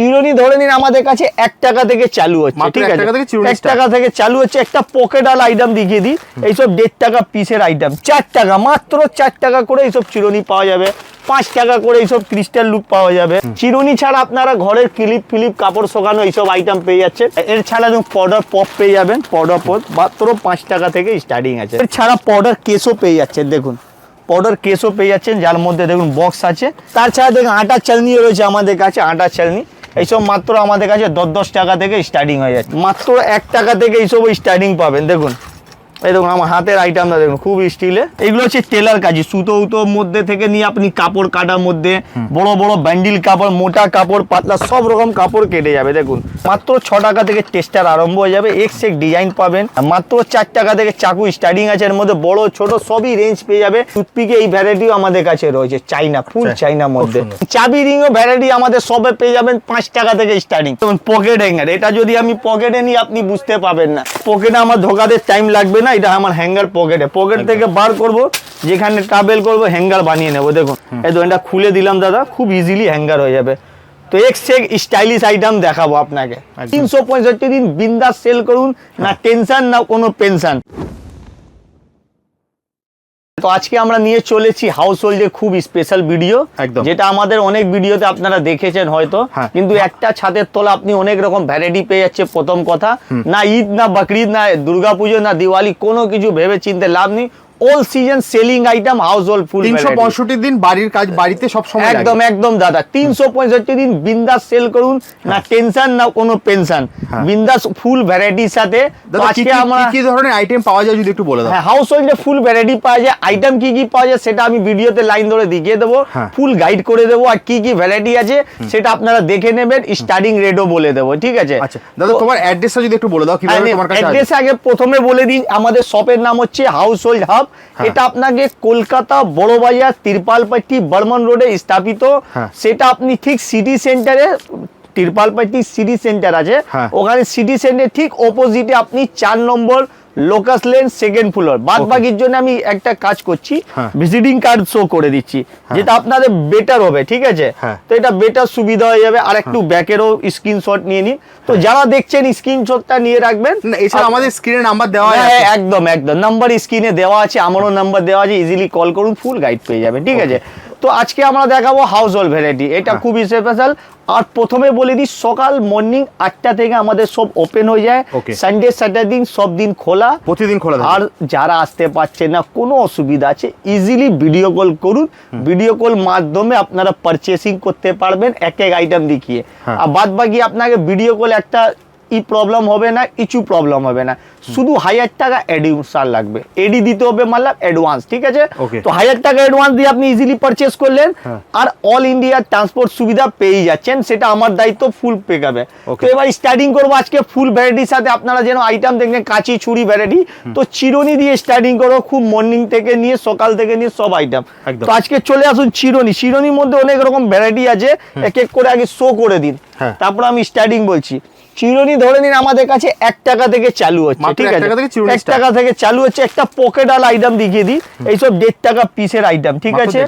চিরুনি ধরে নিন আমাদের কাছে এক টাকা থেকে চালু হচ্ছে ঠিক আছে? টাকা থেকে এক টাকা থেকে চালু হচ্ছে একটা পকেটাল আইটেম দেখিয়ে দিই এইসব দেড় টাকা পিসের আইটেম চার টাকা মাত্র চার টাকা করে এইসব চিরুনি পাওয়া যাবে পাঁচ টাকা করে এইসব ক্রিস্টাল লুক পাওয়া যাবে। চিরুনি ছাড়া আপনারা ঘরের ক্লিপ ফিলিপ কাপড় শোকানো এইসব আইটেম পেয়ে যাচ্ছে এর ছাড়া যেমন পাউডার পপ পেয়ে যাবেন পাউডার পপ মাত্র পাঁচ টাকা থেকে স্টার্টিং আছে। এর ছাড়া পাউডার কেসও পেয়ে যাচ্ছেন দেখুন। পাউডার কেসও পেয়ে যাচ্ছেন যার মধ্যে দেখুন বক্স আছে। তাছাড়া দেখুন আটার চালনিও রয়েছে আমাদের কাছে আটার চালনি। এইসব মাত্র আমাদের কাছে দশ দশ টাকা থেকে স্টার্টিং হয়ে যাচ্ছে। মাত্র এক টাকা থেকে এইসব স্টার্টিং পাবেন, দেখুন। এই দেখুন আমার হাতের আইটেমটা দেখুন খুব স্টিলে এগুলো হচ্ছে টেলার কাজই সুতো উতোর মধ্যে থেকে নিয়ে আপনি কাপড় কাটার মধ্যে বড় বড় ব্যান্ডিল কাপড় মোটা কাপড় পাতলা সব রকম কাপড় কেটে যাবে দেখুন। মাত্র ছ টাকা থেকে টেস্টার আরম্ভ হয়ে যাবে এক্স এক ডিজাইন পাবেন মাত্র চার টাকা থেকে চাকু স্টার্টিং আছে এর মধ্যে বড় ছোট সবই রেঞ্জ পেয়ে যাবে। টুথপিকে এই ভ্যারাইটিও আমাদের কাছে রয়েছে চাইনা ফুল চাইনার মধ্যে। চাবি রিংও ভ্যারাইটি আমাদের সবে পেয়ে যাবেন পাঁচ টাকা থেকে স্টার্টিং পকেট হ্যাঙ্গার এটা যদি আমি পকেটে নিই আপনি বুঝতে পাবেন না। পকেটে আমার ঢোকাতে টাইম লাগবে না। এটা আমার হ্যাঙ্গার পকেটে পকেট থেকে বার করব যেখানে ট্রাভেল করব হ্যাঙ্গার বানিয়ে নেব। দেখুন এই দোকানটা খুলে দিলাম দাদা। খুব ইজিলি হ্যাঙ্গার হয়ে যাবে। তো এক্স এক স্টাইলিশ আইটেম দেখাবো আপনাকে। একদম। তিনশো পঁয়ষট্টি দিন বিন্দাস সেল করুন না টেনশন না কোনো পেনশন তো আজকে আমরা নিয়ে চলেছি হাউস হোল্ডের খুব স্পেশাল ভিডিও একদম। যেটা আমাদের অনেক ভিডিওতে আপনারা দেখেছেন হয়তো হ্যাঁ। কিন্তু একটা ছাদের তলা আপনি অনেক রকম ভ্যারাইটি পেয়ে যাচ্ছে প্রথম কথা না ঈদ না বকরিদ না দুর্গাপুজো না দিওয়ালি কোনো কিছু ভেবে চিনতে লাভ নেই all season selling item household full তিনশো পঁয়ষট্টি দিন বাড়ির কাজ বাড়িতে সব সময় একদম একদম দাদা। তিনশো পঁয়ষট্টি দিন বিন্দাস সেল করুন না টেনশন না কোনো পেনশন হ্যাঁ। বিন্দাস ফুল ভ্যারাইটির সাথে। আজকে কি- আমরা কি কি ধরনের আইটেম পাওয়া যায় যদি একটু বলে দাও? হ্যাঁ হাউস হোল্ডে ফুল ভ্যারাইটি পাওয়া যায়। আইটেম কি কি পাওয়া যায় সেটা আমি ভিডিওতে লাইন ধরে দেখিয়ে দেবো। হ্যাঁ। ফুল গাইড করে দেবো আর কি কি ভ্যারাইটি আছে সেটা আপনারা দেখে নেবেন। স্টার্টিং রেটও বলে দেবো ঠিক আছে? আচ্ছা দাদা তোমার অ্যাড্রেসটা যদি একটু বলে দাও কীভাবে তোমার কাছে অ্যাড্রেস আগে প্রথমে বলে দিই আমাদের শপের নাম হচ্ছে হাউস হোল্ড হাব হ্যাঁ। এটা আপনাকে কলকাতা বড় বড়বাজার তিরপালপাট্টি বর্মন রোডে স্থাপিত হ্যাঁ। সেটা আপনি ঠিক সিটি সেন্টারে তিরপালপাট্টি সিটি সেন্টার আছে হ্যাঁ। ওখানে সিটি সেন্টার ঠিক অপোজিটে আপনি চার number Lucas lane second floor বাদ বাকির জন্য আমি একটা কাজ করছি হ্যাঁ। ভিজিটিং কার্ড শো করে দিচ্ছি যেটা আপনাদের বেটার হবে ঠিক আছে? হ্যাঁ। তো এটা বেটার সুবিধা হয়ে যাবে। আর একটু ব্যাকেরও স্ক্রিনশট নিয়ে নিন। তো যারা দেখছেন স্ক্রিনশটটা নিয়ে রাখবেন এছাড়া আমাদের স্ক্রিনে নাম্বার দেওয়া হ্যাঁ, আছে। একদম একদম। নাম্বার স্ক্রিনে দেওয়া আছে আমারও নাম্বার দেওয়া আছে ইজিলি কল করুন ফুল গাইড পেয়ে যাবেন ঠিক আছে? তো আজকে আমরা দেখাবো হাউস হোল্ড ভ্যারাইটি এটা হ্যাঁ। খুব স্পেশাল আর প্রথমে বলে দিই সকাল মর্নিং আটটা থেকে আমাদের সব ওপেন হয়ে যায়। সানডে স্যাটারডে সব দিন খোলা। প্রতিদিন খোলা আর যারা আসতে পারছে না কোনো অসুবিধা আছে ইজিলি ভিডিও কল করুন। ভিডিও কল মাধ্যমে আপনারা পারচেসিং করতে পারবেন এক এক আইটেম দেখিয়ে। হ্যাঁ। আর বাদ বাকি আপনাকে ভিডিও কল একটা ই প্রবলেম হবে না কিছু প্রবলেম হবে না। শুধু হাজার টাকা অ্যাডিউসার লাগবে। এডি দিতে হবে মাতলাব অ্যাডভান্স ঠিক আছে? তো হাজার টাকা অ্যাডভান্স দিয়ে আপনি ইজিলি পারচেস করলেন হ্যাঁ। আর অল ইন্ডিয়া ট্রান্সপোর্ট সুবিধা পেয়ে যাচ্ছেন সেটা আমার দায়িত্ব ফুল পে যাবে তো এবার স্টার্টিং করব আজকে ফুল ভ্যারাইটির সাথে আপনারা যেন আইটেম দেখবেন কাঁচি ছুরি ভ্যারাইটি তো চিরুনি দিয়ে স্টার্টিং করো খুব মর্নিং থেকে নিয়ে সকাল থেকে নিয়ে সব আইটেম তো আজকে চলে আসুন চিরুনি। চিরুনির মধ্যে অনেক রকম ভ্যারাইটি আছে এক এক করে আগে শো করে দিন। হ্যাঁ। তারপর আমি স্টার্টিং বলছি। চিরুনি ধরে নিন আমাদের কাছে এক টাকা থেকে চালু হচ্ছে ঠিক এক আছে? টাকা থেকে এক টাকা থেকে চালু হচ্ছে একটা পকেটাল আইটেম দেখিয়ে দিই। এইসব দেড় টাকা পিসের আইটেম ঠিক আছে?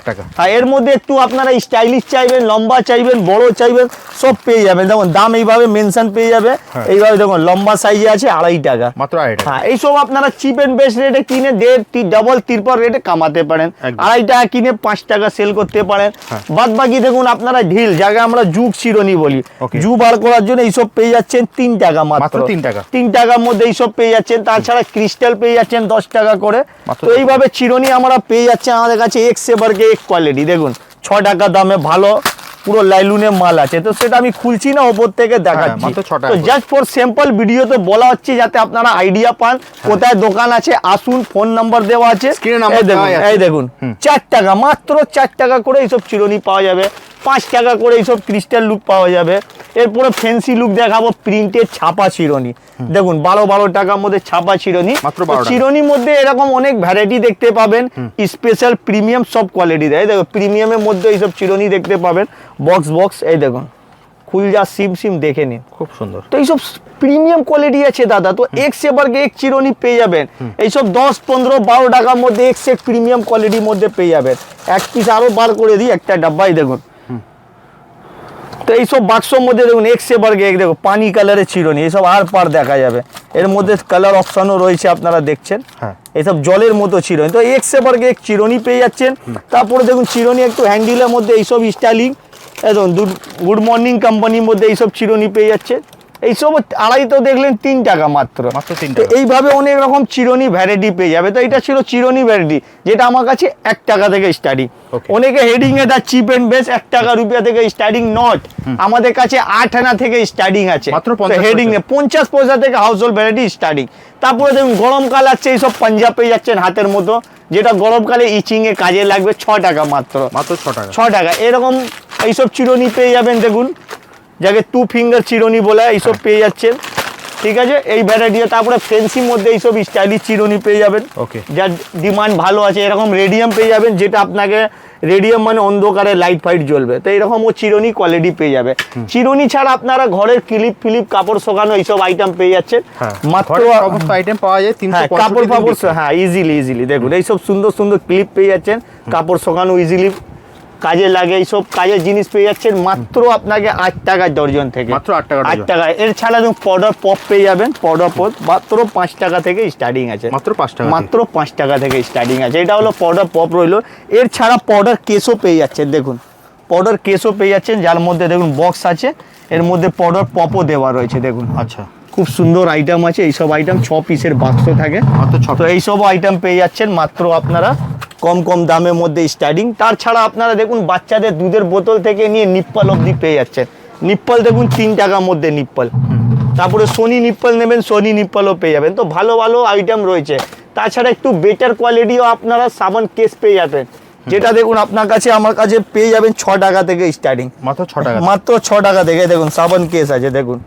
এর মধ্যে একটু আপনারা স্টাইলিশ চাইবেন লম্বা চাইবেন বড় চাইবেন সব পেয়ে যাবেন। দেখুন দাম এইভাবে মেনশন পেয়ে যাবে। হ্যাঁ। এইভাবে দেখুন লম্বা সাইজে আছে আড়াই টাকা। মাত্র হ্যাঁ এইসব আপনারা চিপ এন্ড বেস্ট রেটে কিনে দেড় ডবল তিরপল রেটে কামাতে পারেন। আড়াই টাকা কিনে পাঁচ টাকা সেল করতে পারেন। হ্যাঁ। বাদ বাকি দেখুন আপনারা ঢিল যাকে আমরা যুগ চিরনি বলি. জু বার করার জন্য এইসব পেয়ে যাচ্ছেন তিন টাকা মাত্র। তিন টাকা। তিন টাকার মধ্যে এইসব পেয়ে যাচ্ছেন তাছাড়া ক্রিস্টাল পেয়ে যাচ্ছেন দশ টাকা করে। তো এইভাবে চিরনি আমরা পেয়ে যাচ্ছি আমাদের কাছে এক সেবারকে এক কোয়ালিটি দেখুন ছ টাকা দামে ভালো পুরো লাইলুনের মাল আছে। তো সেটা আমি খুলছি না ওপর থেকে দেখাচ্ছি। হ্যাঁ, মাত্র ছ টাকা তো। জাস্ট ফর স্যাম্পল ভিডিওতে বলা হচ্ছে যাতে আপনারা আইডিয়া পান কোথায় দোকান আছে আসুন ফোন নাম্বার দেওয়া আছে। এই দেখুন চার টাকা মাত্র চার টাকা করে এইসব চিরুনি পাওয়া যাবে। পাঁচ টাকা করে এইসব ক্রিস্টাল লুক পাওয়া যাবে। এরপরে ফ্যান্সি লুক দেখাবো প্রিন্টের ছাপা চিরুনি দেখুন বারো বারো টাকার মধ্যে ছাপা চিরুনি মাত্র তো 12 টাকা। চিরুনির মধ্যে এরকম অনেক ভ্যারাইটি দেখতে পাবেন। স্পেশাল প্রিমিয়াম সব কোয়ালিটি দেয়। দেখো প্রিমিয়ামের মধ্যে এইসব চিরুনি দেখতে পাবেন। বক্স বক্স এই দেখুন। যা সিম সিম দেখে নিন। খুব সুন্দর। তো এইসব প্রিমিয়াম কোয়ালিটি আছে দাদা। তো এক সেবারকে এক চিরুনি পেয়ে যাবেন। এইসব দশ পনেরো বারো টাকার মধ্যে এক সে প্রিমিয়াম কোয়ালিটির মধ্যে পেয়ে যাবেন। এক পিস আরও বার করে দিই একটা ডাব্বাই দেখুন। তো এইসব বাক্সর মধ্যে দেখুন এক্স এবার গেক দেখো পানি কালারের চিরনি এইসব আর পার দেখা যাবে। এর মধ্যে কালার অপশানও রয়েছে আপনারা দেখছেন। হ্যাঁ। এইসব জলের মতো চিরনি। তো এক্স এবার গেক চিরনি পেয়ে যাচ্ছেন। তারপরে দেখুন চিরনি একটু হ্যান্ডিলের মধ্যে এইসব স্টাইলিং একদম গুড মর্নিং কোম্পানির মধ্যে এইসব চিরনি পেয়ে যাচ্ছে এইসব আড়াই তো দেখলেন তিন টাকা মাত্র। তো এইভাবে অনেক রকম চিরনি ভ্যারাইটি পেয়ে যাবে। তো এটা ছিল চিরুনি ভ্যারাইটি যেটা আমার কাছে এক টাকা থেকে স্টার্টিং অনেকে হেডিং এ তার চিপ এন্ড বেস এক টাকা রুপিয়া থেকে স্টার্টিং নট আমাদের কাছে আট আনা থেকে স্টার্টিং আছে। মাত্র 50 হেডিং। এ পঞ্চাশ পয়সা থেকে হাউস হোল্ড ভ্যারাইটি স্টার্টিং তারপরে দেখুন গরমকাল আছে এইসব পাঞ্জাব পেয়ে যাচ্ছেন হাতের মতো। যেটা গরমকালে ইচিং এ কাজে লাগবে ছ টাকা মাত্র। মাত্র ছ টাকা। ছ টাকা। এরকম এইসব চিরনি পেয়ে যাবেন দেখুন। যাকে টু ফিঙ্গার চিরুনি বলে এইসব পেয়ে যাচ্ছেন। ঠিক আছে? এই ভ্যারাইটি তারপরে ফেন্সির মধ্যে এইসব স্টাইলিশ চিরুনি পেয়ে যাবেন। Okay. যার ডিমান্ড ভালো আছে এরকম রেডিয়াম পেয়ে যাবেন যেটা আপনাকে রেডিয়াম মানে অন্ধকারে লাইট ফাইট জ্বলবে। তো এরকম ও চিরুনি কোয়ালিটি পেয়ে যাবে। চিরুনি ছাড়া আপনারা ঘরের ক্লিপ ফিলিপ কাপড় শোকানো এইসব আইটেম পেয়ে যাচ্ছেন। হ্যাঁ মাত্র সমস্ত আইটেম পাওয়া যায় হ্যাঁ কাপড় ফাপড় হ্যাঁ ইজিলি ইজিলি দেখুন এইসব সুন্দর সুন্দর ক্লিপ পেয়ে যাচ্ছেন। কাপড় শোকানো ইজিলি কাজে লাগে এইসব কাজের জিনিস পেয়ে যাচ্ছেন মাত্র আপনাকে আট টাকা দর্জন থেকে। মাত্র আট টাকা আট টাকা। এর ছাড়া দেখুন পাউডার পপ পেয়ে যাবেন। পাউডার পপ মাত্র পাঁচ টাকা থেকে স্টার্টিং আছে। মাত্র পাঁচ টাকা মাত্র পাঁচ টাকা থেকে স্টার্টিং আছে। এটা হলো পাউডার পপ রইল। এর ছাড়া পাউডার কেসও পেয়ে যাচ্ছেন দেখুন। পাউডার কেসও পেয়ে যাচ্ছেন যার মধ্যে দেখুন বক্স আছে। এর মধ্যে পাউডার পপও দেওয়া রয়েছে দেখুন। আচ্ছা। খুব সুন্দর আইটেম আছে। এইসব আইটেম ছ পিসের বাক্স থাকে। মাত্র ছ তো এইসব আইটেম পেয়ে যাচ্ছেন মাত্র আপনারা কম কম দামের মধ্যে স্টার্টিং। তাছাড়া আপনারা দেখুন বাচ্চাদের দুধের বোতল থেকে নিয়ে নিপ্পল অবধি পেয়ে যাচ্ছেন। নিপ্পল দেখুন তিন টাকার মধ্যে নিপ্পল। তারপরে সোনি নিপ্পল নেবেন সোনি নিপ্পলও পেয়ে যাবেন। তো ভালো ভালো আইটেম রয়েছে। তাছাড়া একটু বেটার কোয়ালিটিও আপনারা সাবান কেস পেয়ে যাবেন। যেটা দেখুন আপনার কাছে আমার কাছে পেয়ে যাবেন ছ টাকা থেকে স্টার্টিং মাত্র ছ টাকা মাত্র ছ টাকা থেকে দেখুন সাবান কেস আছে দেখুন।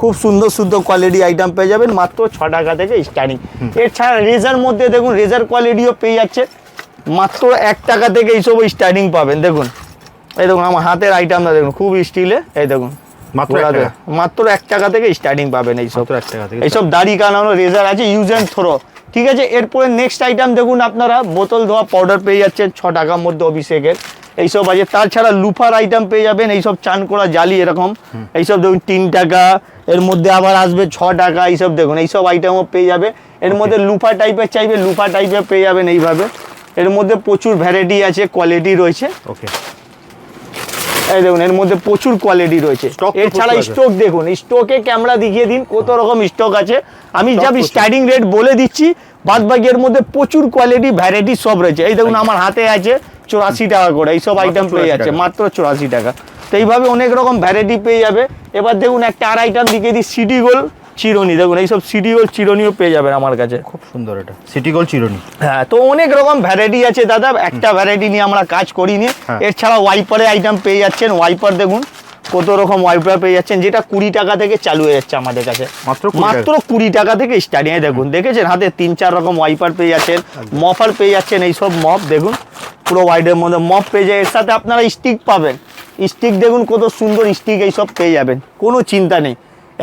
খুব সুন্দর সুন্দর কোয়ালিটি আইটেম পেয়ে যাবেন মাত্র ছ টাকা থেকে স্টার্টিং এছাড়া রেজার মধ্যে দেখুন রেজার কোয়ালিটিও পেয়ে যাচ্ছে মাত্র এক টাকা থেকে এইসব স্টার্টিং পাবেন দেখুন। এই দেখুন আমার হাতের আইটেমটা দেখুন খুব স্টিলে এই দেখুন। মাত্র এক টাকা। মাত্র এক টাকা থেকে স্টার্টিং পাবেন এইসব। এক টাকা থেকে এইসব দাড়ি কানানো রেজার আছে ইউজ অ্যান্ড থ্রো ঠিক আছে এরপরে নেক্সট আইটেম দেখুন আপনারা বোতল ধোয়া পাউডার পেয়ে যাচ্ছেন ছ টাকার মধ্যে অভিষেকের। এইসব আছে তাছাড়া লুফার আইটেম পেয়ে যাবেন এইসব চান করা জালি এরকম। এইসব দেখুন তিন টাকা এর মধ্যে আবার আসবে ছ টাকা এইসব দেখুন এইসব আইটেমও পেয়ে যাবে। এর মধ্যে লুফা টাইপের চাইবে লুফা টাইপের পেয়ে যাবেন এইভাবে। এর মধ্যে প্রচুর ভ্যারাইটি আছে কোয়ালিটি রয়েছে। ওকে এই দেখুন এর মধ্যে প্রচুর কোয়ালিটি রয়েছে। এছাড়া স্টক দেখুন স্টকে ক্যামেরা দেখিয়ে দিন কত রকম স্টক আছে। আমি যা স্টার্টিং রেট বলে দিচ্ছি বাদ বাকি এর মধ্যে প্রচুর কোয়ালিটি ভ্যারাইটি সব রয়েছে। এই দেখুন আমার হাতে আছে চুরাশি টাকা করে এইসব আইটেম পেয়ে যাচ্ছে মাত্র চুরাশি টাকা। তো এইভাবে অনেক রকম ভ্যারাইটি পেয়ে যাবে। এবার দেখুন একটা আর আইটেম দেখিয়ে দিই সিটি গোল চিরনি দেখুন এইসব সিটি গোল চিরনিও পেয়ে যাবেন আমার কাছে। খুব সুন্দর এটা সিটি গোল চিরুনি। হ্যাঁ তো অনেক রকম ভ্যারাইটি আছে দাদা একটা ভ্যারাইটি নিয়ে আমরা কাজ করিনি। হ্যাঁ। এছাড়া ওয়াইপারের আইটেম পেয়ে যাচ্ছেন ওয়াইপার দেখুন কত রকম ওয়াইপার পেয়ে যাচ্ছেন যেটা কুড়ি টাকা থেকে চালু হয়ে যাচ্ছে আমাদের কাছে। মাত্র মাত্র কুড়ি টাকা থেকে স্টার্টিং দেখুন দেখেছেন? হাতে তিন চার রকম ওয়াইপার পেয়ে যাচ্ছেন মফার পেয়ে যাচ্ছেন এইসব মপ দেখুন পুরো ওয়াইডের মধ্যে মপ পেয়ে যায়। এর সাথে আপনারা স্টিক পাবেন। স্টিক দেখুন কত সুন্দর স্টিক এইসব পেয়ে যাবেন কোনো চিন্তা নেই।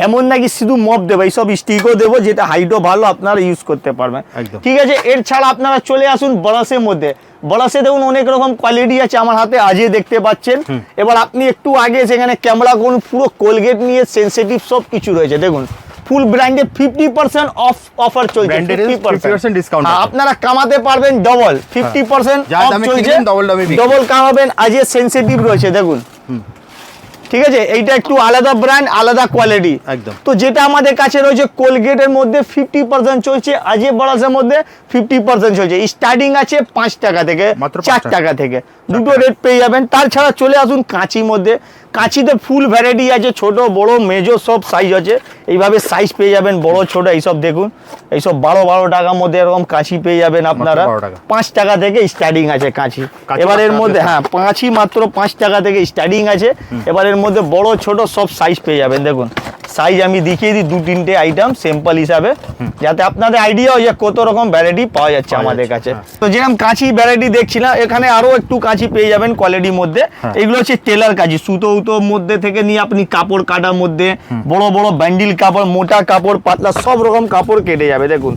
এমন নাকি শুধু মপ দেবো এইসব স্টিকও দেবো যেটা হাইটও ভালো আপনারা ইউজ করতে পারবেন। ঠিক আছে এর ছাড়া আপনারা চলে আসুন বরাসের মধ্যে। বরাসে দেখুন অনেক রকম কোয়ালিটি আছে আমার হাতে আজই দেখতে পাচ্ছেন। এবার আপনি একটু আগে সেখানে ক্যামেরা করুন পুরো কোলগেট নিয়ে সেন্সিটিভ সব কিছু রয়েছে দেখুন। ফুল ব্র্যান্ডে ফিফটি পার্সেন্ট অফ অফার চলছে Branded এর 50% discount হ্যাঁ। আপনারা কামাতে পারবেন ডবল ফিফটি পার্সেন্ট। ডবল কামাবেন আজকে সেন্সিটিভ রয়েছে দেখুন। ঠিক আছে? এইটা একটু আলাদা ব্র্যান্ড আলাদা কোয়ালিটি একদম। তো যেটা আমাদের কাছে রয়েছে কোলগেটের মধ্যে ফিফটি পার্সেন্ট চলছে আজে বড়াসের মধ্যে ফিফটি পার্সেন্ট চলছে। স্টার্টিং আছে পাঁচ টাকা থেকে চার টাকা। টাকা থেকে। দুটো রেট পেয়ে যাবেন। তাছাড়া চলে আসুন কাঁচির মধ্যে। কাঁচিতে ফুল ভ্যারাইটি আছে ছোট বড় মেজো সব সাইজ আছে। এইভাবে সাইজ পেয়ে যাবেন বড় ছোট এইসব দেখুন। এইসব বারো বারো টাকার মধ্যে এরকম কাঁচি পেয়ে যাবেন আপনারা। পাঁচ টাকা থেকে স্টার্টিং আছে কাঁচি। এবার এর মধ্যে হ্যাঁ পাঁচই মাত্র পাঁচ টাকা থেকে স্টার্টিং আছে। এবার এর মধ্যে বড় ছোট সব সাইজ পেয়ে যাবেন দেখুন। সাইজ আমি দেখিয়ে দিই দু তিনটে আইটেম সিম্পল হিসাবে। যাতে আপনাদের আইডিয়া হয় যে কত রকম ভ্যারাইটি পাওয়া যাচ্ছে আমাদের কাছে। হ্যাঁ। তো যেরকম কাঁচি ভ্যারাইটি দেখছিলাম এখানে আরও একটু কাঁচি পেয়ে যাবেন কোয়ালিটির মধ্যে। হ্যাঁ। এগুলো হচ্ছে টেলার কাঁচি সুতো উতোর মধ্যে থেকে নিয়ে আপনি কাপড় কাটার মধ্যে বড় বড় ব্যান্ডিল কাপড় মোটা কাপড় পাতলা সব রকম কাপড় কেটে যাবে দেখুন।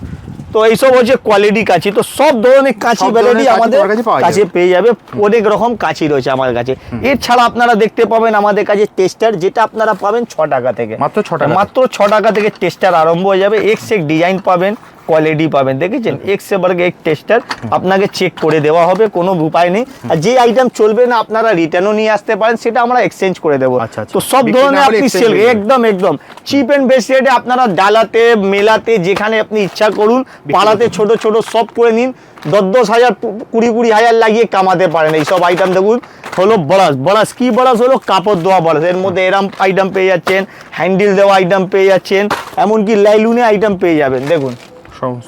তো এইসব হচ্ছে কোয়ালিটি কাঁচি তো সব ধরনের কাঁচি ভ্যারাইটি আমাদের কাছে। পেয়ে যাবে অনেক রকম কাঁচি রয়েছে আমার কাছে। এছাড়া আপনারা দেখতে পাবেন আমাদের কাছে টেস্টার যেটা আপনারা পাবেন ছ টাকা থেকে। মাত্র ছ টাকা। মাত্র ছ টাকা থেকে টেস্টার আরম্ভ হয়ে যাবে এক্স এক ডিজাইন পাবেন। কোয়ালিটি পাবেন দেখেছেন? এক্স এবারকে এক টেস্টার আপনাকে চেক করে দেওয়া হবে কোনো উপায় নেই। আর যে আইটেম চলবে না আপনারা রিটার্নও নিয়ে আসতে পারেন সেটা আমরা এক্সচেঞ্জ করে দেবো। আচ্ছা, আচ্ছা। তো সব ধরনের আপনি সেল একদম একদম। চিপ এন্ড বেস্ট রেটে আপনারা ডালাতে মেলাতে যেখানে আপনি ইচ্ছা করুন পাড়াতে ছোট ছোট সব করে নিন। দশ দশ হাজার কুড়ি কুড়ি হাজার লাগিয়ে কামাতে পারেন এই সব আইটেম দেখুন হলো বরাস। বরাস কি বরাস? হলো কাপড় দেওয়া বরাস। এর মধ্যে এরাম আইটেম পেয়ে যাচ্ছেন হ্যান্ডেল দেওয়া আইটেম পেয়ে যাচ্ছেন এমনকি লাইলুনে আইটেম পেয়ে যাবেন। দেখুন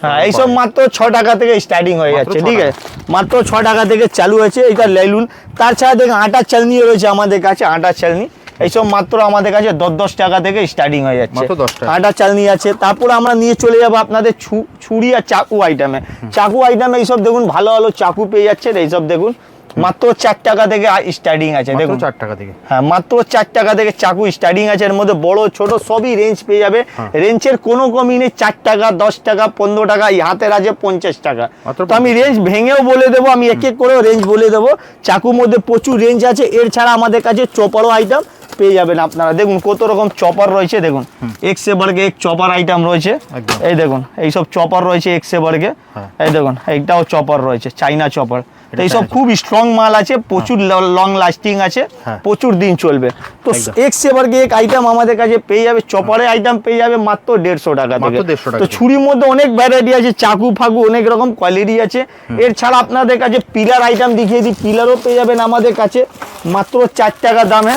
হ্যাঁ এইসব মাত্র ছ টাকা থেকে স্টার্টিং হয়ে যাচ্ছে ঠিক আছে? মাত্র ছ টাকা থেকে চালু হয়েছে এইটা লেলুন। তাছাড়া দেখুন আটার চালনিও রয়েছে আমাদের কাছে আটার চালনি। এইসব মাত্র আমাদের কাছে দশ দশ টাকা থেকে স্টার্টিং হয়ে যাচ্ছে। মাত্র 10 টাকা। আটার চালনি আছে তারপর আমরা নিয়ে চলে যাব আপনাদের ছুরি আর চাকু আইটেমে চাকু আইটেমে এইসব দেখুন ভালো ভালো চাকু পেয়ে যাচ্ছে এইসব দেখুন। মাত্র চার টাকা থেকে স্টার্টিং আছে দেখুন। চার টাকা থেকে। হ্যাঁ মাত্র চার টাকা থেকে চাকু স্টার্টিং আছে এর মধ্যে বড় ছোট সবই রেঞ্জ পেয়ে যাবে। হ্যাঁ। রেঞ্জের কোনো কমই নেই চার টাকা দশ টাকা পনেরো টাকা এই হাতের আছে পঞ্চাশ টাকা। তো আমি রেঞ্জ ভেঙেও বলে দেবো আমি এক এক করেও রেঞ্জ বলে দেবো। চাকুর মধ্যে প্রচুর রেঞ্জ আছে এর ছাড়া আমাদের কাছে চপারও আইটেম পেয়ে যাবেন আপনারা। দেখুন কত রকম চপার রয়েছে দেখুন। এক্স এবারকে এক চপার আইটেম রয়েছে। এই দেখুন এইসব চপার রয়েছে এক্স হ্যাঁ। এই দেখুন এইটাও চপার রয়েছে চাইনা চপার তো এইসব খুব স্ট্রং মাল আছে প্রচুর লং লাস্টিং আছে হ্যাঁ। প্রচুর দিন চলবে। তো। এক্স সেভারকে এক আইটেম আমাদের কাছে পেয়ে যাবে চপারের আইটেম পেয়ে যাবে মাত্র দেড়শো টাকা থেকে। তো ছুরির মধ্যে অনেক ভ্যারাইটি আছে চাকু ফাকু অনেক রকম কোয়ালিটি আছে। এর ছাড়া আপনাদের কাছে পিলার আইটেম দেখিয়ে দিই পিলারও পেয়ে যাবেন আমাদের কাছে। মাত্র চার টাকা দামে।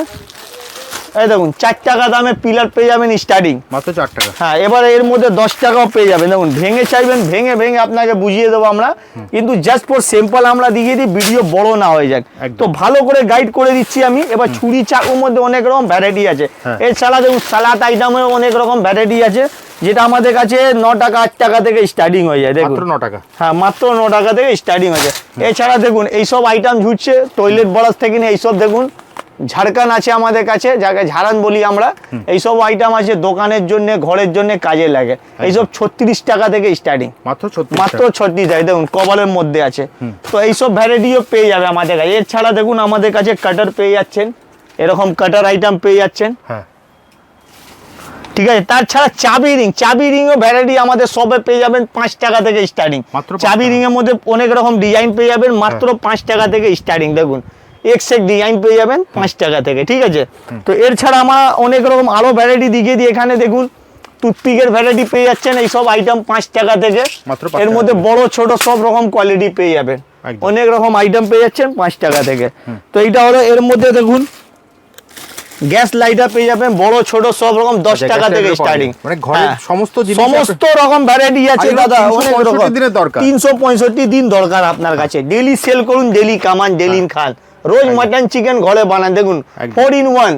এই দেখুন চার টাকা দামে পিলার পেয়ে যাবেন স্টার্টিং মাত্র চার টাকা। হ্যাঁ এবার এর মধ্যে দশ টাকাও পেয়ে যাবেন। দেখুন ভেঙে চাইবেন ভেঙে ভেঙে আপনাকে বুঝিয়ে দেবো আমরা। কিন্তু জাস্ট ফর সিম্পল আমরা দেখিয়ে দিই ভিডিও বড় না হয়ে যাক। তো ভালো করে গাইড করে দিচ্ছি আমি। এবার ছুরি চাকুর মধ্যে অনেক রকম ভ্যারাইটি আছে। হ্যাঁ। এছাড়া দেখুন সালাদ আইটেমের অনেক রকম ভ্যারাইটি আছে যেটা আমাদের কাছে ন টাকা আট টাকা থেকে স্টার্টিং হয়ে যায় দেখুন। ন টাকা। হ্যাঁ মাত্র ন টাকা থেকে স্টার্টিং হয়েছে এছাড়া দেখুন এইসব আইটেম ঝুটছে টয়লেট ব্রাশ থেকে নিয়ে এইসব দেখুন। ঝাড়খান আছে আমাদের কাছে যাকে ঝাড়ান বলি আমরা। এইসব আইটেম আছে দোকানের জন্য ঘরের জন্য কাজে লাগে। এইসব ছত্রিশ টাকা থেকে স্টার্টিং মাত্র ছত্রিশ মাত্র ছত্রিশ টাকা। দেখুন কভারের মধ্যে আছে। তো এইসব ভ্যারাইটিও পেয়ে যাবে আমাদের কাছে। এছাড়া দেখুন আমাদের কাছে কাটার পেয়ে যাচ্ছেন। এরকম কাটার আইটেম পেয়ে যাচ্ছেন। হ্যাঁ। ঠিক আছে? তাছাড়া চাবি রিং চাবি রিংও ভ্যারাইটি আমাদের সবে পেয়ে যাবেন পাঁচ টাকা থেকে স্টার্টিং মাত্র চাবি। রিং এর মধ্যে অনেক রকম ডিজাইন পেয়ে যাবেন মাত্র পাঁচ টাকা থেকে স্টার্টিং দেখুন এক্স এক ডিজাইন পেয়ে যাবেন পাঁচ টাকা থেকে ঠিক আছে? তো এর ছাড়া আমরা অনেক রকম আরও ভ্যারাইটি দেখিয়ে দিই। এখানে দেখুন টুথপিকের ভ্যারাইটি পেয়ে যাচ্ছেন এইসব আইটেম পাঁচ টাকা থেকে। এর মধ্যে বড় ছোট সব রকম কোয়ালিটি পেয়ে যাবেন। অনেক রকম আইটেম পেয়ে যাচ্ছেন পাঁচ টাকা থেকে। তো এইটা হলো এর মধ্যে দেখুন গ্যাস লাইটার পেয়ে যাবেন বড় ছোট সব রকম দশ আচ্ছা, টাকা থেকে স্টার্টিং। মানে ঘরের সমস্ত সমস্ত রকম ভ্যারাইটি আছে দাদা অনেক রকম। তিনশো পঁয়ষট্টি দিন দরকার আপনার কাছে। ডেলি সেল করুন ডেলি কামান ডেলি খান। রোজ মাটন চিকেন ঘরে বানান। দেখুন ফোর ইন ওয়ান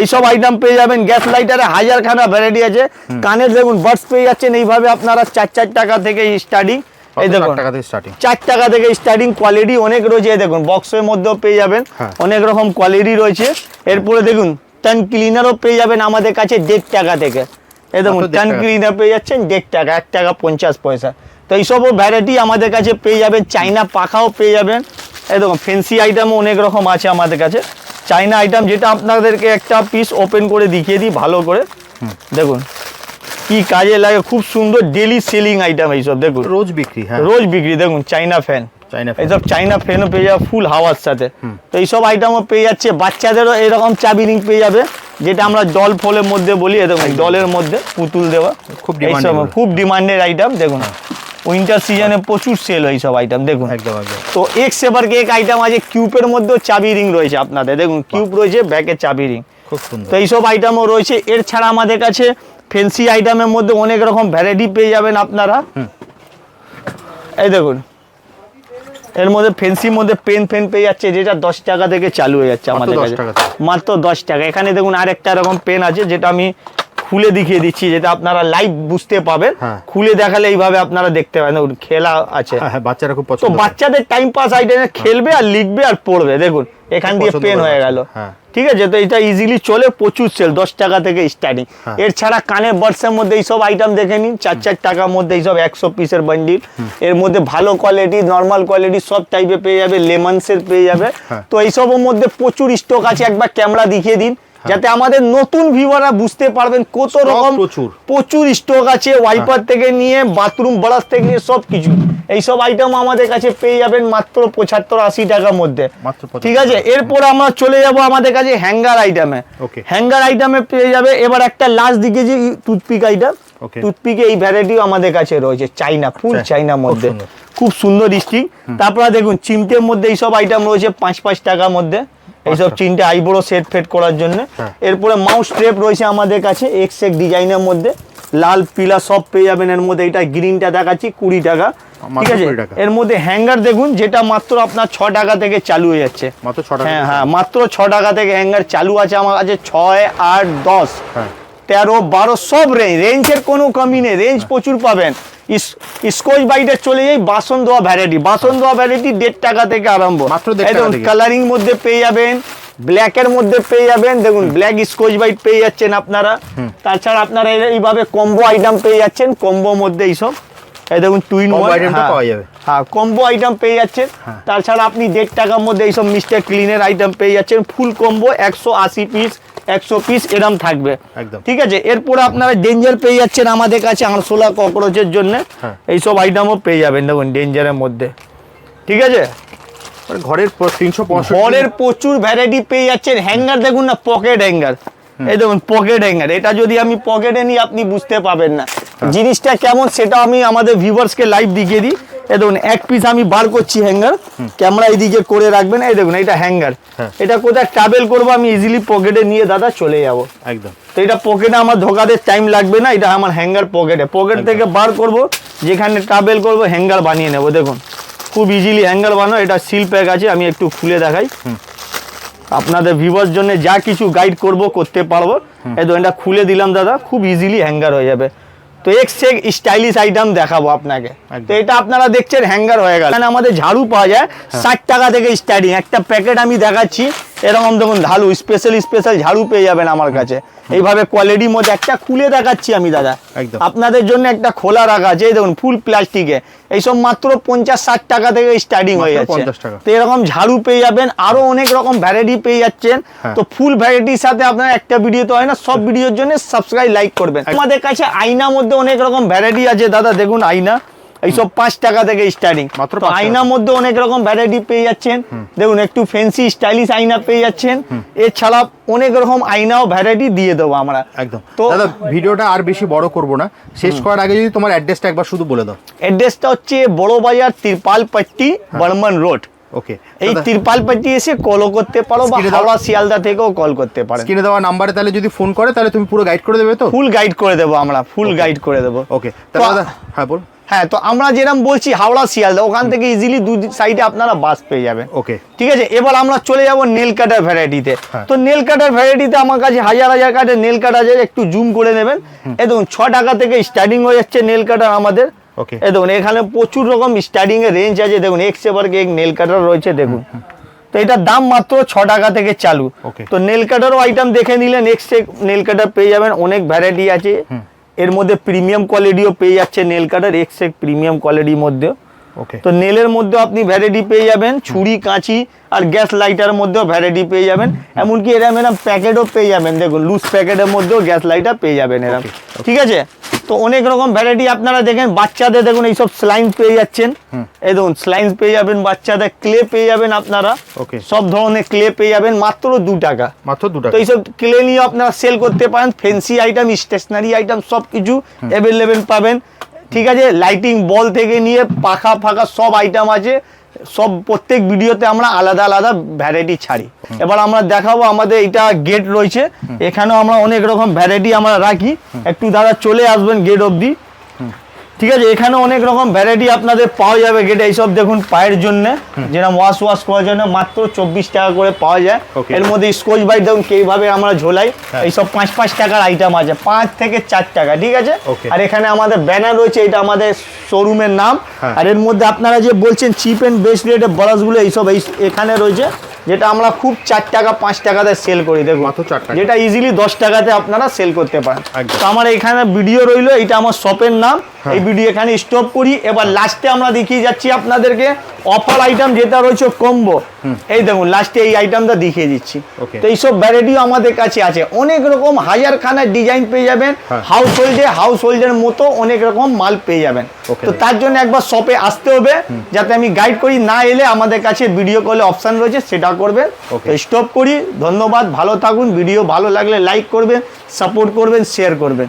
এইসব আইটেম পেয়ে যাবেন। গ্যাস লাইটারে হাজার খানা ভ্যারাইটি আছে। কানের দেখুন বার্ডস পেয়ে যাচ্ছেন। এইভাবে আপনারা চার চার টাকা থেকে স্টার্টিং এই চার দেখুন টাকা থেকে স্টার্টিং চার টাকা থেকে স্টার্টিং কোয়ালিটি অনেক রয়েছে। দেখুন বক্সের মধ্যেও পেয়ে যাবেন। হ্যাঁ। অনেক রকম কোয়ালিটি রয়েছে। এরপরে দেখুন টান ক্লিনারও পেয়ে যাবেন আমাদের কাছে দেড় টাকা থেকে। এই দেখুন টান ক্লিনার পেয়ে যাচ্ছেন দেড় টাকা এক টাকা পঞ্চাশ পয়সা। তো এইসবও ভ্যারাইটি আমাদের কাছে পেয়ে যাবেন। চাইনা পাখাও পেয়ে যাবেন। দেখুন ফেন্সি আইটেমও অনেক রকম আছে আমাদের কাছে। চাইনা আইটেম যেটা আপনাদেরকে একটা পিস ওপেন করে দেখিয়ে দিই ভালো করে। দেখুন কি কাজে লাগে খুব সুন্দর ডেলি সেলিং আইটেম এইসব দেখুন। রোজ বিক্রি হ্যাঁ। রোজ বিক্রি দেখুন চাইনা ফ্যান এইসব চাইনা ফ্যানও পেয়ে যাবে ফুল হাওয়ার সাথে। তো এইসব আইটেমও পেয়ে যাচ্ছে বাচ্চাদেরও এরকম চাবি রিং পেয়ে যাবে যেটা আমরা ডল ফলের মধ্যে বলি এরকম ডলের মধ্যে পুতুল দেওয়া। খুব খুব ডিমান্ডের আইটেম দেখুন। উইন্টার সিজনে প্রচুর সেল হয় সব আইটেম দেখুন। একদম একদম। তো এক্স সেভার কেক আইটেম আছে? কিউবের মধ্যেও চাবি রিং রয়েছে আপনাদের দেখুন কিউব রয়েছে ব্যাকে চাবি রিং খুব সুন্দর। তো এইসব আইটেমও রয়েছে। এর ছাড়া আমাদের কাছে ফেন্সি আইটেমের মধ্যে অনেক রকম ভ্যারাইটি পেয়ে যাবেন আপনারা। এই দেখুন এর মধ্যে ফেন্সির মধ্যে পেন ফেন পেয়ে যাচ্ছে যেটা দশ টাকা থেকে চালু হয়ে যাচ্ছে আমাদের কাছে। মাত্র দশ টাকা। এখানে দেখুন আর একটা এরকম পেন আছে যেটা আমি খুলে দেখিয়ে দিচ্ছি যেটা আপনারা লাইভ বুঝতে পাবেন। হ্যাঁ। খুলে দেখালে এইভাবে আপনারা দেখতে পাবেন। খেলা আছে। হ্যাঁ হ্যাঁ বাচ্চারা খুব পছন্দ বাচ্চাদের টাইম পাস আইটেমে খেলবে আর লিখবে আর পড়বে। দেখুন এখান দিয়ে পেন হয়ে। গেল। ঠিক আছে? তো এটা ইজিলি চলে প্রচুর সেল দশ টাকা থেকে স্টার্টিং। এর ছাড়া কানের বার্সের মধ্যে এইসব আইটেম দেখে নিন। চার চার টাকার মধ্যে এইসব একশো পিসের বান্ডিল এর মধ্যে ভালো কোয়ালিটি নর্মাল কোয়ালিটি সব টাইপের পেয়ে যাবে লেমন্সের পেয়ে যাবে। তো এইসবের মধ্যে প্রচুর স্টক আছে। একবার ক্যামেরা দেখিয়ে দিন। যাতে আমাদের নতুন ভিউয়াররা বুঝতে পারবেন কত রকম প্রচুর। প্রচুর স্টক আছে ওয়াইপার থেকে নিয়ে বাথরুম ব্রাশ থেকে নিয়ে সব কিছু। এইসব আইটেম আমাদের কাছে পেয়ে যাবেন মাত্র পঁচাত্তর আশি টাকার মধ্যে। ঠিক আছে? এরপর আমরা চলে যাব আমাদের কাছে হ্যাঙ্গার আইটেমে. হ্যাঙ্গার আইটেমে পেয়ে যাবে। এবার একটা লাস্ট দিকে যে টুথপিক আইটেম. টুথপিকে এই ভ্যারাইটিও আমাদের কাছে রয়েছে চাইনা ফুল চাই- চাইনার মধ্যে। খুব সুন্দর স্টিক তারপরে দেখুন চিমটের মধ্যে এইসব আইটেম রয়েছে পাঁচ পাঁচ টাকার মধ্যে। এইসব তিনটে চিনটে আইবুড়ো সেট ফেট করার জন্য। হ্যাঁ। এরপরে মাউস ট্রেপ রয়েছে আমাদের কাছে এক্স এক ডিজাইনের মধ্যে। লাল পিলা সব পেয়ে যাবেন এর মধ্যে। এটা গ্রিনটা দেখাচ্ছি কুড়ি টাকা। ঠিক আছে? এর মধ্যে হ্যাঙ্গার দেখুন যেটা মাত্র আপনার ছ টাকা থেকে চালু হয়ে যাচ্ছে। মাত্র ছ টাকা হ্যাঁ হ্যাঁ মাত্র ছ টাকা থেকে হ্যাঙ্গার চালু আছে আমার কাছে ছয় আট দশ। হ্যাঁ। তেরো বারো সব রেঞ্জ রেঞ্জের কোনো কমি নেই রেঞ্জ প্রচুর পাবেন। স্কচ বাইটের চলে যাই বাসন দেওয়া ভ্যারাইটি বাসন দেওয়া ভ্যারাইটি দেড় টাকা থেকে আরম্ভ। মাত্র একদম কালারিং মধ্যে পেয়ে যাবেন ব্ল্যাকের মধ্যে পেয়ে যাবেন দেখুন ব্ল্যাক স্কচ বাইট পেয়ে যাচ্ছেন আপনারা। তাছাড়া আপনারা এইভাবে কম্বো আইটেম পেয়ে যাচ্ছেন কম্বো মধ্যে এইসব। এই দেখুন টুইন Combo পাওয়া যাবে। হ্যাঁ কম্বো আইটেম পেয়ে যাচ্ছেন। হ্যাঁ। তাছাড়া আপনি দেড় টাকার মধ্যে এইসব মিস্টার ক্লিনের আইটেম পেয়ে যাচ্ছেন। ফুল কম্বো একশো আশি পিস একশো পিস এরম থাকবে। একদম। ঠিক আছে? এরপর আপনারা ডেঞ্জার পেয়ে যাচ্ছেন আমাদের কাছে আরশোলা ককরোচের জন্য। হ্যাঁ। এইসব আইটেমও পেয়ে যাবেন দেখুন ডেঞ্জারের মধ্যে। ঠিক আছে? ঘরের তিনশো ঘরের প্রচুর ভ্যারাইটি পেয়ে যাচ্ছেন। হ্যাঙ্গার দেখুন না পকেট হ্যাঙ্গার এই দেখুন পকেট হ্যাঙ্গার এটা যদি আমি পকেটে নিই আপনি বুঝতে পাবেন না। জিনিসটা কেমন সেটা আমি আমাদের ভিউয়ার্সকে লাইভ দেখিয়ে দিই। এই দেখুন এক পিস আমি বার করছি হ্যাঙ্গার ক্যামেরা এইদিকে করে রাখবেন। এই দেখুন এটা হ্যাঙ্গার হ্যাঁ। এটা কোথায় ট্রাভেল করব আমি ইজিলি পকেটে নিয়ে দাদা চলে যাব। একদম। তো এটা পকেটে আমার ঢোকাতে টাইম লাগবে না এটা আমার হ্যাঙ্গার পকেটে পকেট থেকে বার করব যেখানে ট্রাভেল করব হ্যাঙ্গার বানিয়ে নেব। দেখুন খুব ইজিলি হ্যাঙ্গার বানানো এটা সিল প্যাক আছে আমি একটু খুলে দেখাই। আপনাদের ভিউয়ার্স জন্য যা কিছু গাইড করব করতে পারব। এই দোকানটা খুলে দিলাম দাদা খুব ইজিলি হ্যাঙ্গার হয়ে যাবে। তো এক্স এক স্টাইলিশ আইটেম দেখাবো আপনাকে। তো এটা আপনারা দেখছেন হ্যাঙ্গার হয়ে গেল। এখানে আমাদের ঝাড়ু পাওয়া যায় ষাট টাকা থেকে স্টার্টিং একটা প্যাকেট আমি দেখাচ্ছি এরকম দেখুন ঝাড়ু স্পেশাল স্পেশাল ঝাড়ু পেয়ে যাবেন আমার কাছে। এইভাবে কোয়ালিটির মধ্যে একটা খুলে দেখাচ্ছি আমি দাদা। আপনাদের জন্য একটা খোলা রাখা আছে দেখুন ফুল প্লাস্টিকে এইসব মাত্র পঞ্চাশ ষাট টাকা থেকে স্টার্টিং হয়ে যাচ্ছে। তো এরকম ঝাড়ু পেয়ে যাবেন আরও অনেক রকম ভ্যারাইটি পেয়ে যাচ্ছেন। হ্যাঁ। তো ফুল ভ্যারাইটির সাথে আপনার একটা ভিডিও তো হয় না সব ভিডিওর জন্য সাবস্ক্রাইব লাইক করবেন। আমাদের কাছে আয়না মধ্যে অনেক রকম ভ্যারাইটি আছে দাদা দেখুন আয়না। এইসব পাঁচ টাকা থেকে স্টার্টিং মাত্র তো আয়নার মধ্যে অনেক রকম ভ্যারাইটি পেয়ে যাচ্ছেন। দেখুন একটু ফ্যান্সি স্টাইলিশ আয়না পেয়ে যাচ্ছেন। এছাড়া অনেক রকম আয়নাও ভ্যারাইটি দিয়ে দেবো আমরা। একদম। তো দাদা ভিডিওটা আর বেশি বড় করব না। শেষ করার আগে যদি তোমার অ্যাড্রেসটা একবার শুধু বলে দাও। অ্যাড্রেসটা হচ্ছে বড় বাজার তিরপালপট্টি বর্মন রোড। ওকে এই তিরপালপট্টি এসে কলও করতে পারো বা। হাওড়া শিয়ালদা থেকেও কল করতে পারো স্ক্রিনে দেওয়া নাম্বারে তাহলে যদি ফোন করে তাহলে তুমি পুরো গাইড করে দেবে তো? ফুল গাইড করে দেবো আমরা। ফুল গাইড করে দেবো। ওকে তাহলে হ্যাঁ বল হ্যাঁ তো আমরা যেরকম বলছি হাওড়া শিয়ালদা ওখান থেকে ইজিলি দু সাইডে আপনারা বাস পেয়ে যাবেন। ওকে ঠিক আছে? এবার আমরা চলে যাব নেল কাটার ভ্যারাইটিতে। তো নেল কাটার ভ্যারাইটিতে আমার কাছে হাজার হাজার কাঠের নেল কাট আছে একটু জুম করে নেবেন। এ দেখুন ছ টাকা থেকে স্টার্টিং হয়ে যাচ্ছে নেল কাটার আমাদের। ওকে এ দেখুন এখানে প্রচুর রকম স্টার্টিং এর রেঞ্জ আছে। দেখুন এক্স এবার এক নেল কাটার রয়েছে দেখুন। তো এটার দাম মাত্র ছ টাকা থেকে চালু। তো নেল কাটারও আইটেম দেখে নিলেন এক্স নেল কাটার পেয়ে যাবেন অনেক ভ্যারাইটি আছে। এর মধ্যে প্রিমিয়াম কোয়ালিটিও পেয়ে যাচ্ছে নেল কাটার এক্স এক প্রিমিয়াম কোয়ালিটির মধ্যে। ওকে তো নেলের মধ্যে আপনি ভ্যারাইটি পেয়ে যাবেন ছুরি কাঁচি আর গ্যাস লাইটার মধ্যেও ভ্যারাইটি পেয়ে যাবেন। এমনকি এরম এরম প্যাকেটও পেয়ে যাবেন দেখুন লুজ প্যাকেটের মধ্যেও গ্যাস লাইটার পেয়ে যাবেন এরম। ঠিক আছে? তো অনেক রকম ভ্যারাইটি আপনারা দেখেন বাচ্চাদের দেখুন এইসব স্লাইন পেয়ে যাচ্ছেন। এই দেখুন স্লাইন পেয়ে যাবেন বাচ্চাদের ক্লে পেয়ে যাবেন আপনারা. সব ধরনের ক্লে পেয়ে যাবেন মাত্র দু টাকা। মাত্র দু টাকা। তো এইসব ক্লে নিয়ে আপনারা সেল করতে পারেন ফেন্সি আইটেম স্টেশনারি আইটেম সব কিছু অ্যাভেলেবেল পাবেন। ঠিক আছে? লাইটিং বল থেকে নিয়ে পাখা ফাঁকা সব আইটেম আছে। সব প্রত্যেক ভিডিওতে আমরা আলাদা আলাদা ভ্যারাইটি ছাড়ি। এবার আমরা দেখাবো আমাদের এটা গেট রয়েছে। এখানেও আমরা অনেক রকম ভ্যারাইটি আমরা রাখি। একটু দাদা চলে আসবেন গেট অবধি। ঠিক আছে এখানে অনেক রকম ভ্যারাইটি আপনাদের পাওয়া যাবে গেটে এইসব দেখুন পায়ের জন্য। যেরকম ওয়াশ ওয়াশ করার জন্য মাত্র চব্বিশ টাকা করে পাওয়া যায়। এর মধ্যে স্কচ বাইট দেখুন কীভাবে আমরা ঝোলাই। হ্যাঁ। এইসব পাঁচ পাঁচ টাকার আইটেম আছে পাঁচ থেকে চার টাকা ঠিক আছে? আর এখানে আমাদের ব্যানার রয়েছে এটা আমাদের শোরুমের নাম। হ্যাঁ। আর এর মধ্যে আপনারা যে বলছেন চিপ এন্ড বেস্ট রেটে ব্রাশগুলো এইসব এই এখানে রয়েছে যেটা আমরা খুব চার টাকা পাঁচ টাকাতে সেল করি দেখুন। যেটা ইজিলি দশ টাকাতে আপনারা সেল করতে পারেন। তো আমার এখানে ভিডিও রইল এটা আমার শপের নাম। এই ভিডিও এখানে স্টপ করি। এবার লাস্টে আমরা দেখিয়ে যাচ্ছি আপনাদেরকে অফার আইটেম যেটা রয়েছে কম্বো এই দেখুন লাস্টে এই আইটেমটা দেখিয়ে দিচ্ছি। তো এইসব ভ্যারাইটিও আমাদের কাছে আছে। অনেক রকম হাজার খানার ডিজাইন পেয়ে যাবেন। হাউস হোল্ডে হাউস হোল্ডের মতো অনেক রকম মাল পেয়ে যাবেন। তো তার জন্য একবার শপে আসতে হবে যাতে আমি গাইড করি না এলে আমাদের কাছে ভিডিও কলে অপশন রয়েছে সেটা করবেন। স্টপ করি। ধন্যবাদ ভালো থাকুন। ভিডিও ভালো লাগলে লাইক করবেন সাপোর্ট করবেন শেয়ার করবেন।